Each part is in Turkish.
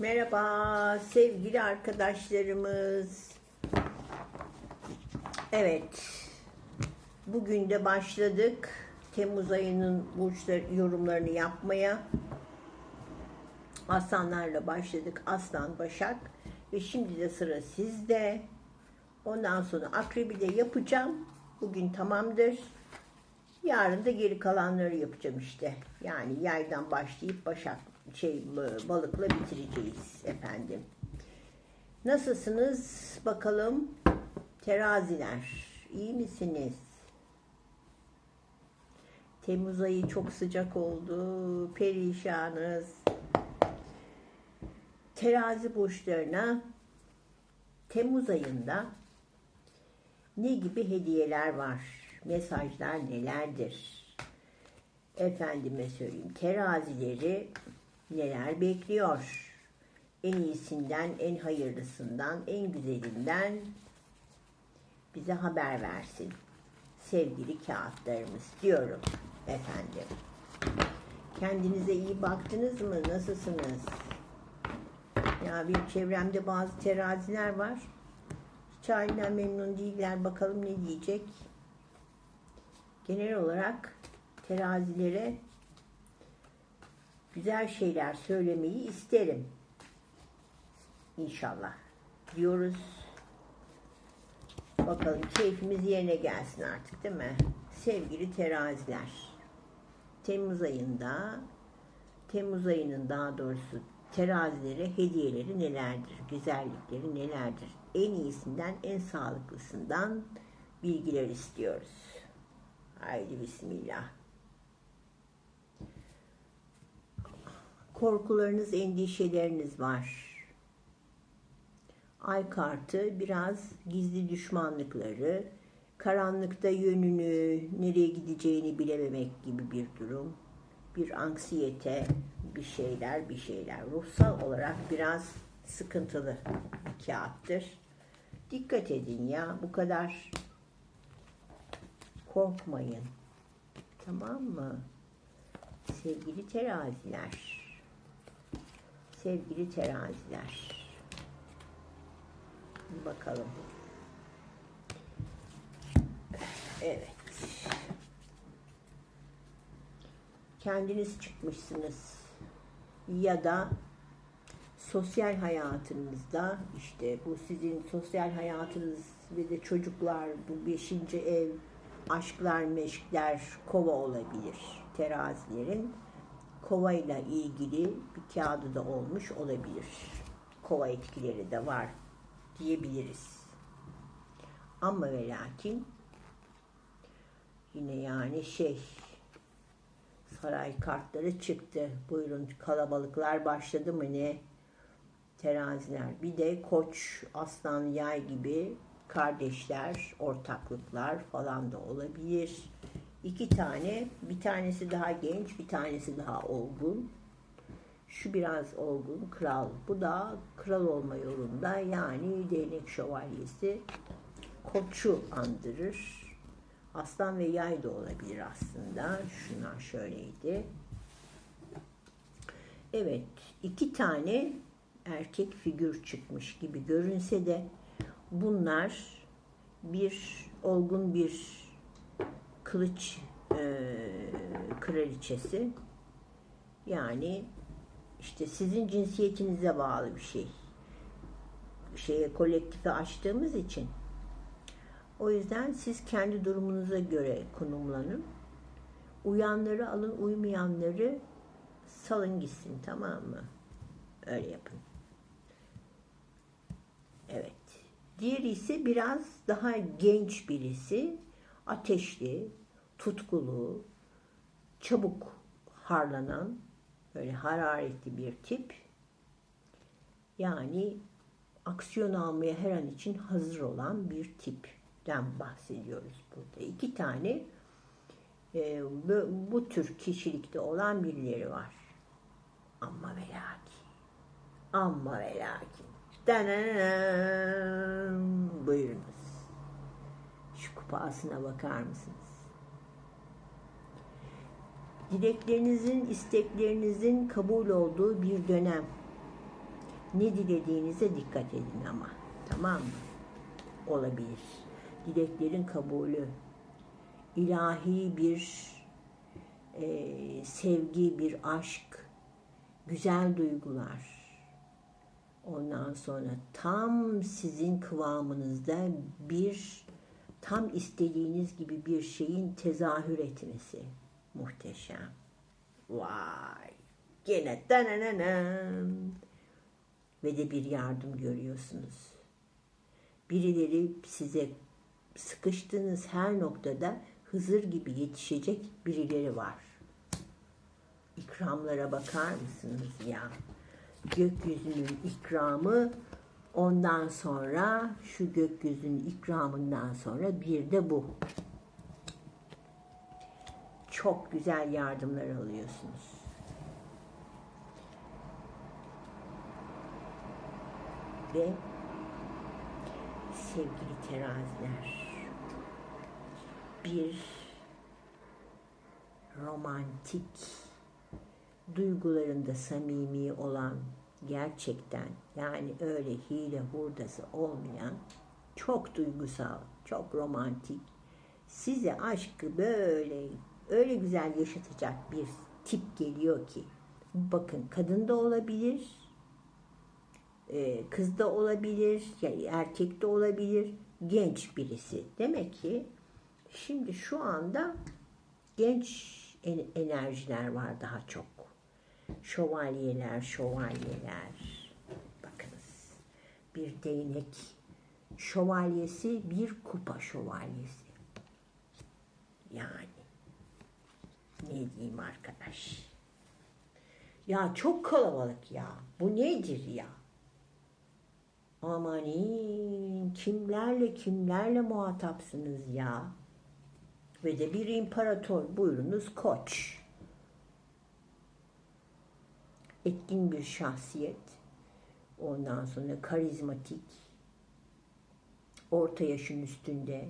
Merhaba sevgili arkadaşlarımız. Evet. Bugün de başladık. Temmuz ayının burçları yorumlarını yapmaya. Aslanlarla başladık. Aslan, Başak ve şimdi de sıra sizde. Ondan sonra akrebi de yapacağım. Bugün tamamdır. Yarın da geri kalanları yapacağım işte. Yani yaydan başlayıp başak şey balıkla bitireceğiz efendim. Nasılsınız bakalım? Teraziler iyi misiniz? Temmuz ayı çok sıcak oldu. Perişanız. Terazi burçlarına Temmuz ayında ne gibi hediyeler var? Mesajlar nelerdir? Efendime söyleyeyim. Terazileri neler bekliyor? En iyisinden, en hayırlısından, en güzelinden bize haber versin. Sevgili kağıtlarımız diyorum efendim. Kendinize iyi baktınız mı? Nasılsınız? Ya bir çevremde bazı teraziler var. Hiç halinden memnun değiller. Bakalım ne diyecek. Genel olarak terazilere güzel şeyler söylemeyi isterim. İnşallah. Diyoruz. Bakalım keyfimiz yerine gelsin artık değil mi? Sevgili teraziler. Temmuz ayında Temmuz ayının daha doğrusu terazilere hediyeleri nelerdir? Güzellikleri nelerdir? En iyisinden en sağlıklısından bilgiler istiyoruz. Haydi bismillah. Korkularınız, endişeleriniz var. Ay kartı biraz gizli düşmanlıkları, karanlıkta yönünü, nereye gideceğini bilememek gibi bir durum. Bir anksiyete, bir şeyler, bir şeyler. Ruhsal olarak biraz sıkıntılı bir kağıttır. Dikkat edin ya, bu kadar korkmayın. Tamam mı? Sevgili teraziler. Sevgili teraziler. Bakalım. Evet. Kendiniz çıkmışsınız. Ya da sosyal hayatınızda işte bu sizin sosyal hayatınız ve de çocuklar bu beşinci ev aşklar meşkler kova olabilir terazilerin kova ile ilgili bir kağıdı da olmuş olabilir. Kova etkileri de var diyebiliriz. Ama ve lakin yine yani şey saray kartları çıktı. Buyurun kalabalıklar başladı mı ne? Teraziler bir de koç aslan yay gibi kardeşler, ortaklıklar falan da olabilir. İki tane, bir tanesi daha genç, bir tanesi daha olgun. Şu biraz olgun, kral. Bu da kral olma yolunda yani değnek şövalyesi koçu andırır. Aslan ve yay da olabilir aslında. Şunlar şöyleydi. Evet, iki tane erkek figür çıkmış gibi görünse de bunlar bir olgun bir kılıç e, kraliçesi. Yani işte sizin cinsiyetinize bağlı bir şey. Şeye kolektife açtığımız için. O yüzden siz kendi durumunuza göre konumlanın. Uyanları alın uymayanları salın gitsin tamam mı? Öyle yapın. Evet. Diğeri ise biraz daha genç birisi. Ateşli, tutkulu, çabuk harlanan, böyle hararetli bir tip. Yani aksiyon almaya her an için hazır olan bir tipten bahsediyoruz burada. İki tane e, bu, bu tür kişilikte olan birileri var. Ama ve lakin. Ama ve lakin. Buyurunuz. Şu kupasına bakar mısınız? Dileklerinizin, isteklerinizin kabul olduğu bir dönem. Ne dilediğinize dikkat edin ama. Tamam mı? Olabilir. Dileklerin kabulü. ilahi bir e, sevgi, bir aşk, güzel duygular. Ondan sonra tam sizin kıvamınızda bir tam istediğiniz gibi bir şeyin tezahür etmesi. Muhteşem. Vay. Gene dananam. Ve de bir yardım görüyorsunuz. Birileri size sıkıştığınız her noktada Hızır gibi yetişecek birileri var. İkramlara bakar mısınız ya? Gökyüzünün ikramı ondan sonra şu gökyüzünün ikramından sonra bir de bu. Çok güzel yardımlar alıyorsunuz. Ve sevgili teraziler bir romantik duygularında samimi olan gerçekten yani öyle hile hurdası olmayan çok duygusal, çok romantik size aşkı böyle öyle güzel yaşatacak bir tip geliyor ki bakın kadın da olabilir e, kız da olabilir yani erkek de olabilir genç birisi. Demek ki şimdi şu anda genç enerjiler var daha çok. Şövalyeler şövalyeler. Bakınız bir değnek şövalyesi bir kupa şövalyesi. Yani ne diyeyim arkadaş ya çok kalabalık ya bu nedir ya Amanin kimlerle kimlerle muhatapsınız ya. Ve de bir imparator buyurunuz koç. Etkin bir şahsiyet. Ondan sonra karizmatik. Orta yaşın üstünde.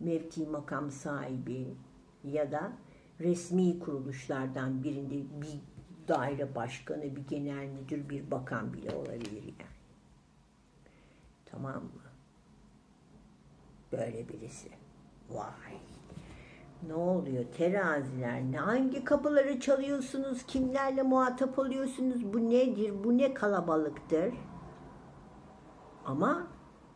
Mevki makam sahibi. Ya da resmi kuruluşlardan birinde bir daire başkanı, bir genel müdür, bir bakan bile olabilir yani. Tamam mı? Böyle birisi. Vay. Ne oluyor teraziler? Ne hangi kapıları çalıyorsunuz? Kimlerle muhatap oluyorsunuz? Bu nedir? Bu ne kalabalıktır? Ama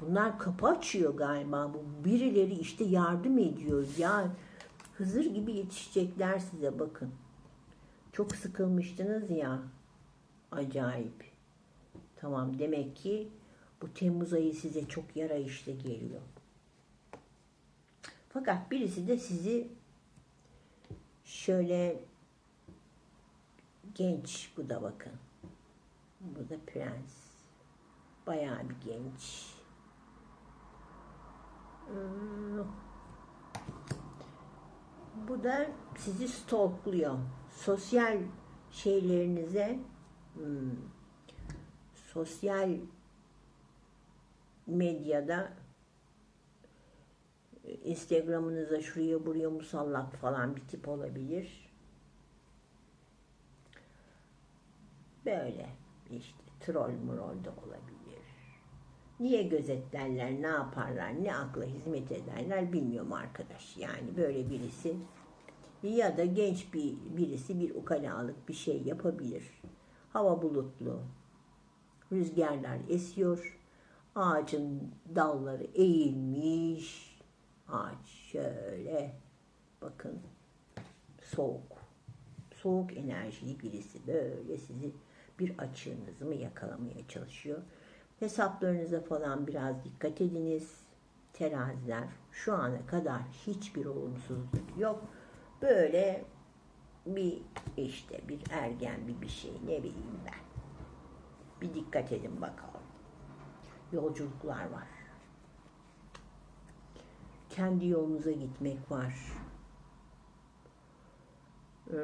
bunlar kapı açıyor galiba. Bu birileri işte yardım ediyor. Ya Hızır gibi yetişecekler size bakın. Çok sıkılmıştınız ya. Acayip. Tamam demek ki bu Temmuz ayı size çok yarayışlı geliyor. Fakat birisi de sizi şöyle genç bu da bakın. Bu da prens. Bayağı bir genç. Hmm. Bu da sizi stalkluyor. Sosyal şeylerinize hmm, sosyal medyada Instagram'ınıza şuraya buraya musallat falan bir tip olabilir. Böyle işte troll murol da olabilir. Niye gözetlerler, ne yaparlar, ne akla hizmet ederler bilmiyorum arkadaş. Yani böyle birisi ya da genç bir birisi bir ukalalık bir şey yapabilir. Hava bulutlu, rüzgarlar esiyor Ağacın dalları eğilmiş. Ağaç şöyle bakın soğuk. Soğuk enerjili birisi böyle sizi bir açığınızı mı yakalamaya çalışıyor. Hesaplarınıza falan biraz dikkat ediniz. Teraziler şu ana kadar hiçbir olumsuzluk yok. Böyle bir işte bir ergen bir bir şey ne bileyim ben. Bir dikkat edin bakalım yolculuklar var. Kendi yolunuza gitmek var. Ee,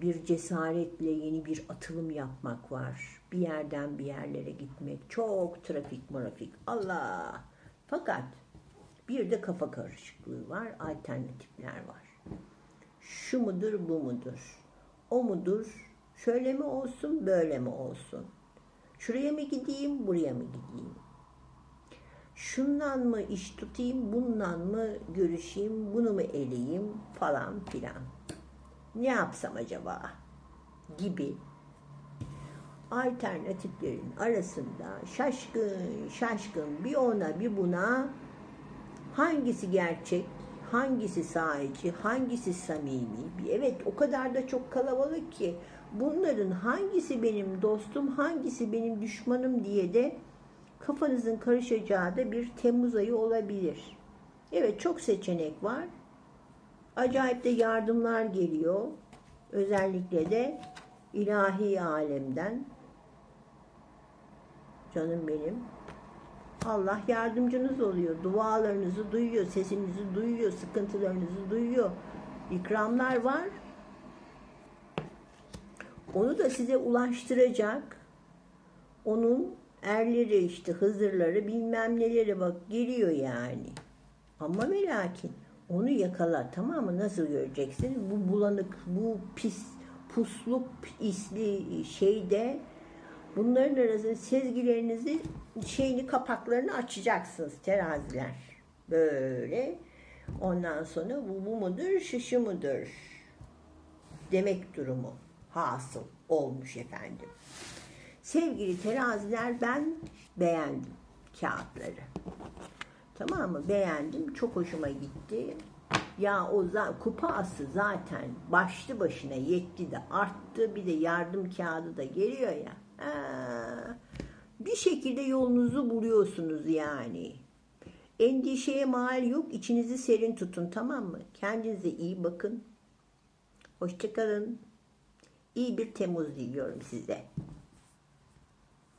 bir cesaretle yeni bir atılım yapmak var. Bir yerden bir yerlere gitmek. Çok trafik marafik. Allah! Fakat bir de kafa karışıklığı var. Alternatifler var. Şu mudur, bu mudur? O mudur? Şöyle mi olsun, böyle mi olsun? Şuraya mı gideyim, buraya mı gideyim? Şundan mı iş tutayım, bundan mı görüşeyim, bunu mu eleyeyim falan filan. Ne yapsam acaba? Gibi alternatiflerin arasında şaşkın şaşkın bir ona bir buna hangisi gerçek, hangisi sahici, hangisi samimi? Evet o kadar da çok kalabalık ki bunların hangisi benim dostum, hangisi benim düşmanım diye de kafanızın karışacağı da bir Temmuz ayı olabilir. Evet çok seçenek var. Acayip de yardımlar geliyor. Özellikle de ilahi alemden. Canım benim. Allah yardımcınız oluyor. Dualarınızı duyuyor, sesinizi duyuyor, sıkıntılarınızı duyuyor. İkramlar var. Onu da size ulaştıracak. Onun erleri işte Hızırları bilmem neleri bak geliyor yani. Ama ve lakin onu yakala tamam mı? Nasıl göreceksiniz? Bu bulanık, bu pis, pusluk isli şeyde bunların arasında sezgilerinizi şeyini kapaklarını açacaksınız teraziler. Böyle. Ondan sonra bu, bu mudur, şu mudur? Demek durumu hasıl olmuş efendim. Sevgili teraziler ben beğendim kağıtları. Tamam mı? Beğendim. Çok hoşuma gitti. Ya o kupası zaten başlı başına yetti de arttı. Bir de yardım kağıdı da geliyor ya. Ha, bir şekilde yolunuzu buluyorsunuz yani. Endişeye mal yok. İçinizi serin tutun tamam mı? Kendinize iyi bakın. Hoşçakalın. İyi bir Temmuz diliyorum size.